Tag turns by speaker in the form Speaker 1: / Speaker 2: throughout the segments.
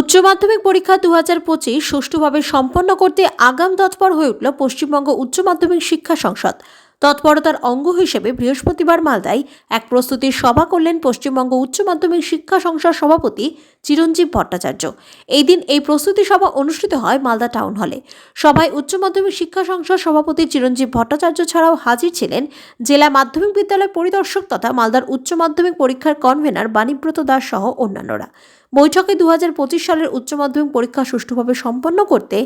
Speaker 1: উচ্চ মাধ্যমিক পরীক্ষা দু হাজার পঁচিশ সুষ্ঠুভাবে সম্পন্ন করতে আগাম তৎপর হয়ে উঠল পশ্চিমবঙ্গ উচ্চ মাধ্যমিক শিক্ষা সংসদ। তৎপরতার অঙ্গ হিসেবে বৃহস্পতিবার মালদায় এক প্রস্তুতির সভা করলেন পশ্চিমবঙ্গ উচ্চ মাধ্যমিক শিক্ষা সংসদ সভাপতি চিরঞ্জীব ভট্টাচার্য। এই দিন এই প্রস্তুতি সভা অনুষ্ঠিত হয় মালদা টাউন হলে। সভায় উচ্চ মাধ্যমিক শিক্ষা সংসদ সভাপতি চিরঞ্জীব ভট্টাচার্য ছাড়াও হাজির ছিলেন জেলা মাধ্যমিক বিদ্যালয় পরিদর্শক তথা মালদার উচ্চ মাধ্যমিক পরীক্ষার কনভেনার বাণীব্রত দাস সহ অন্যান্যরা। বৈঠকে দুহাজার পঁচিশ সালের উচ্চ মাধ্যমিক পরীক্ষা সুষ্ঠুভাবে সম্পন্ন করতে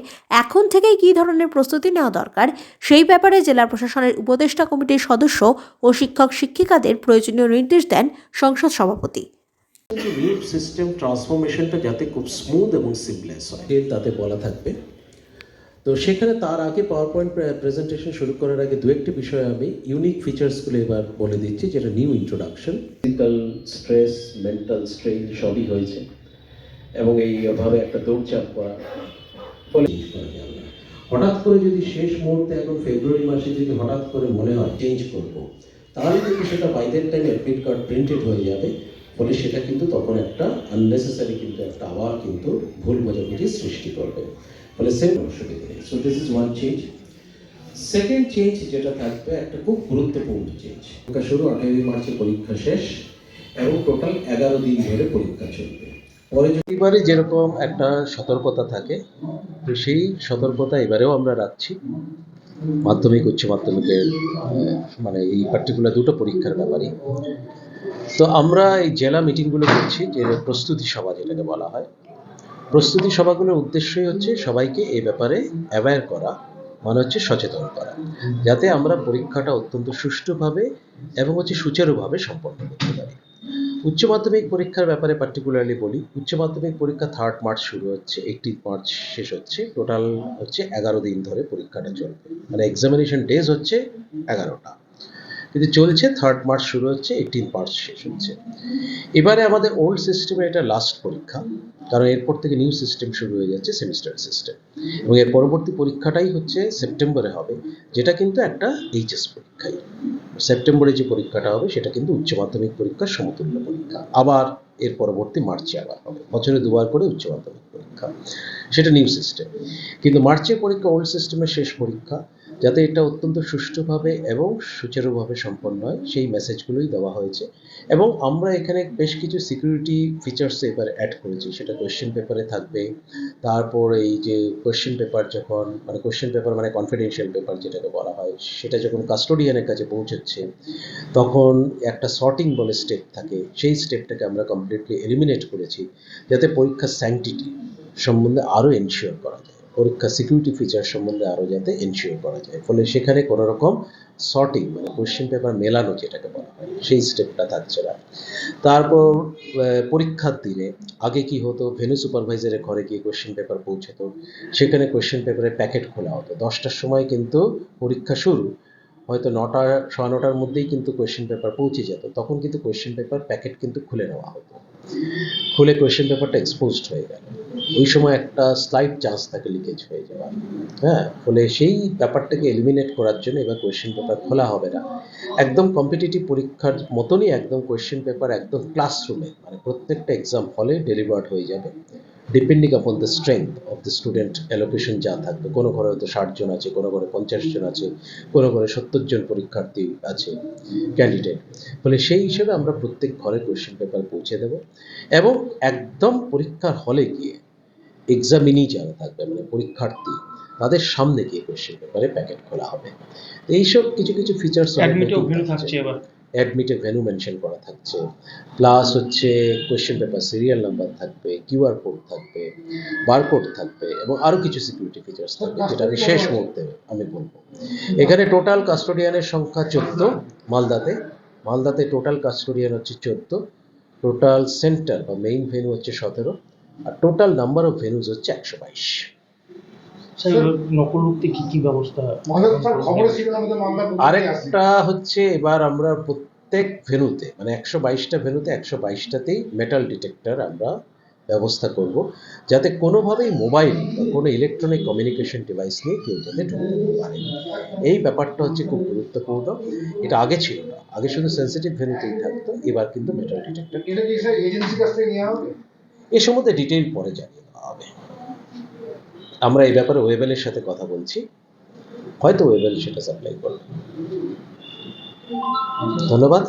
Speaker 1: এখন থেকেই কী ধরনের প্রস্তুতি নেওয়া দরকার, সেই ব্যাপারে জেলা প্রশাসনের উপদেষ্টা কমিটির সদস্য ও শিক্ষক শিক্ষিকাদের প্রয়োজনীয় নির্দেশ দেন সংসদ সভাপতি।
Speaker 2: সিস্টেম ট্রান্সফরমেশনটা যাতে খুব স্মুথ এবং সিমলেস হয়, তাতে বলা থাকবে তো সেখানে তার আগে পাওয়ার পয়েন্ট প্রেজেন্টেশন শুরু করার আগে দু একটি বিষয় আমি ইউনিক ফিচার্সগুলো এবার বলে দিচ্ছি যেটা new introduction physical stress mental strain সবই হয়েছে এবং এই এইভাবে একটা দৌড়চাপ করা। ফলে। হঠাৎ করে যদি শেষ মুহূর্তে এখন ফেব্রুয়ারি মাসে যদি হঠাৎ করে মনে হয় চেঞ্জ করব তাহলে কিন্তু সেটা by that time admit card printed হয়ে যাবে। ফলে সেটা কিন্তু তখন একটা আননেসেসারি কিন্তু একটা আবার কিন্তু ভুল বোঝাবুঝি সৃষ্টি করবে। ফলে সেম অসুবিধা so this is one change second change যেটা থাকবে, একটা খুব গুরুত্বপূর্ণ চেঞ্জ পরীক্ষা শুরু, আঠেরোই মার্চে পরীক্ষা শেষ, এবং টোটাল এগারো দিন ধরে পরীক্ষা চলবে। পরে এবারে যেরকম একটা সতর্কতা থাকে, তো সেই সতর্কতা এবারেও আমরা রাখছি। মাধ্যমিক, উচ্চ মাধ্যমিকের মানে এই পার্টিকুলার দুটো পরীক্ষার ব্যাপারে তো আমরা এই জেলা মিটিংগুলো করছি, যে প্রস্তুতি সভা যেটাকে বলা হয়। প্রস্তুতি সভাগুলোর উদ্দেশ্যই হচ্ছে সবাইকে এই ব্যাপারে অ্যাওয়্যার করা মানে হচ্ছে সচেতন করা, যাতে আমরা পরীক্ষাটা অত্যন্ত সুষ্ঠুভাবে এবং হচ্ছে সুচারুভাবে সম্পন্ন করতে পারি। উচ্চ মাধ্যমিক পরীক্ষার ব্যাপারে পার্টিকুলারলি বলি, উচ্চ মাধ্যমিক পরীক্ষা থার্ড মার্চ শুরু হচ্ছে এইটিন মার্চ শেষ হচ্ছে টোটাল হচ্ছে এগারো দিন ধরে পরীক্ষাটা চলবে মানে এক্সামিনেশন ডেজ হচ্ছে এগারোটা। কিন্তু চলছে থার্ড মার্চ শুরু হচ্ছে এইটিন মার্চ শেষ হচ্ছে। এবারে আমাদের ওল্ড সিস্টেমে এটা লাস্ট পরীক্ষা, কারণ এরপর থেকে নিউ সিস্টেম শুরু হয়ে যাচ্ছে সেমিস্টার সিস্টেম এবং এর পরবর্তী পরীক্ষাটাই হচ্ছে সেপ্টেম্বরে হবে, যেটা কিন্তু একটা এইচএস পরীক্ষাই। সেপ্টেম্বরে যে পরীক্ষাটা হবে, সেটা কিন্তু উচ্চ মাধ্যমিক পরীক্ষার সমতুল্য পরীক্ষা। আবার এর পরবর্তী মার্চে আবার হবে, বছরে দুবার করে উচ্চ মাধ্যমিক পরীক্ষা। সেটা নিউ সিস্টেম কিন্তু মার্চের পরীক্ষা ওল্ড সিস্টেমের শেষ পরীক্ষা যাতে এটা অত্যন্ত সুষ্ঠুভাবে এবং সুচারুভাবে সম্পন্ন হয়, সেই মেসেজগুলোই দেওয়া হয়েছে। এবং আমরা এখানে বেশ কিছু সিকিউরিটি ফিচার্স এবার অ্যাড করেছি। সেটা কোয়েশ্চেন পেপারে থাকবে। তারপর এই যে কোয়েশ্চেন পেপার যখন মানে কোয়েশ্চেন পেপার মানে কনফিডেন্সিয়াল পেপার যেটাকে বলা হয়, সেটা যখন কাস্টোডিয়ানের কাছে পৌঁছচ্ছে, তখন একটা সর্টিং বলে স্টেপ থাকে। সেই স্টেপটাকে আমরা কমপ্লিটলি এলিমিনেট করেছি। যাতে পরীক্ষার স্যাংটিটি সম্বন্ধে আরও এনশিওর করা যায়। পরীক্ষা সিকিউরিটি ফিচার সম্বন্ধে আরও যাতে এনশিওর করা যায়। ফলে সেখানে কোনো রকম সর্টিং মানে কোয়েশ্চেন পেপার মেলানো যেটাকে বলা হয়, সেই স্টেপটা থাকছে না। তারপর পরীক্ষার দিনে আগে কি হতো ভেনু সুপারভাইজারের ঘরে গিয়ে কোয়েশ্চেন পেপার পৌঁছতো, সেখানে কোয়েশ্চেন পেপারের প্যাকেট খোলা হতো। দশটার সময় কিন্তু পরীক্ষা শুরু, হয়তো নটা সোয়া নটার মধ্যেই কিন্তু কোয়েশ্চেন পেপার পৌঁছে যেত, তখন কিন্তু কোয়েশ্চেন পেপার প্যাকেট কিন্তু খুলে নেওয়া হতো। খুলে কোয়েশ্চেন পেপারটা এক্সপোজড হয়ে গেল। ওই সময় একটা স্লাইড চান্স থাকে লিকেজ হয়ে যাওয়ার হ্যাঁ ফলে সেই ব্যাপারটাকে এলিমিনেট করার জন্য এবার কোয়েশ্চেন পেপার খোলা হবে না। একদম কম্পিটিটিভ পরীক্ষার মতনই একদম কোয়েশ্চেন পেপার একদম ক্লাসরুমে মানে প্রত্যেকটা এক্সাম হলে ডেলিভার্ড হয়ে যাবে। Depending upon the strength of the student allocation যা থাকবে। কোনো ঘরে হয়তো ষাট জন আছে, কোনো ঘরে পঞ্চাশ জন আছে, কোনো ঘরে সত্তর জন পরীক্ষার্থী আছে ক্যান্ডিডেট ফলে সেই হিসেবে আমরা প্রত্যেক ঘরে কোয়েশ্চেন পেপার পৌঁছে দেব এবং একদম পরীক্ষার হলে গিয়ে এক্সামিনি যারা থাকবে মানে পরীক্ষার্থী তাদের সামনে গিয়ে কোয়েশ্চেন পেপারে প্যাকেট খোলা হবে। তো এইসব কিছু কিছু ফিচার্স
Speaker 3: অ্যাডমিটেও ভেনু থাকছে। এবার।
Speaker 2: অ্যাডমিটে ভেনু মেনশন করা থাকছে। প্লাস হচ্ছে কোয়েশ্চেন পেপার সিরিয়াল নাম্বার থাকবে কিউআর কোড থাকবে বারকোড থাকবে এবং আরও কিছু সিকিউরিটি ফিচার্স থাকবে যেটা আমি শেষ মুহূর্তে আমি বলব। এখানে টোটাল কাস্টোডিয়ানের সংখ্যা চোদ্দ মালদাতে। মালদাতে টোটাল কাস্টোডিয়ান হচ্ছে চোদ্দ টোটাল সেন্টার বা মেইন ভেনু হচ্ছে সতেরো আর টোটাল নাম্বার অফ ভেনুজ হচ্ছে একশো বাইশ। আরেকটা হচ্ছে এবার আমরা প্রত্যেক ভেনুতে মানে একশো বাইশটা ভেনুতে একশো বাইশটাতেই মেটাল ডিটেক্টর আমরা ব্যবস্থা করব যাতে কোনোভাবেই মোবাইল বা কোনো ইলেকট্রনিক কমিউনিকেশন ডিভাইস নিয়ে কেউ যাতে ঢুকতে পারে। এই ব্যাপারটা হচ্ছে খুব গুরুত্বপূর্ণ। এটা আগে ছিল না আগে শুধু সেন্সিটিভ ভেনুতেই থাকতো এবার কিন্তু মেটাল ডিটেক্টর
Speaker 4: কাছ থেকে নেওয়া হবে?
Speaker 2: এ সম্বন্ধে ডিটেইল পরে জানিয়ে দেওয়া হবে। আমরা এই ব্যাপারে ওয়েবেলের সাথে কথা বলছি। হয়তো ওয়েবেল সেটা সাপ্লাই করবে। ধন্যবাদ।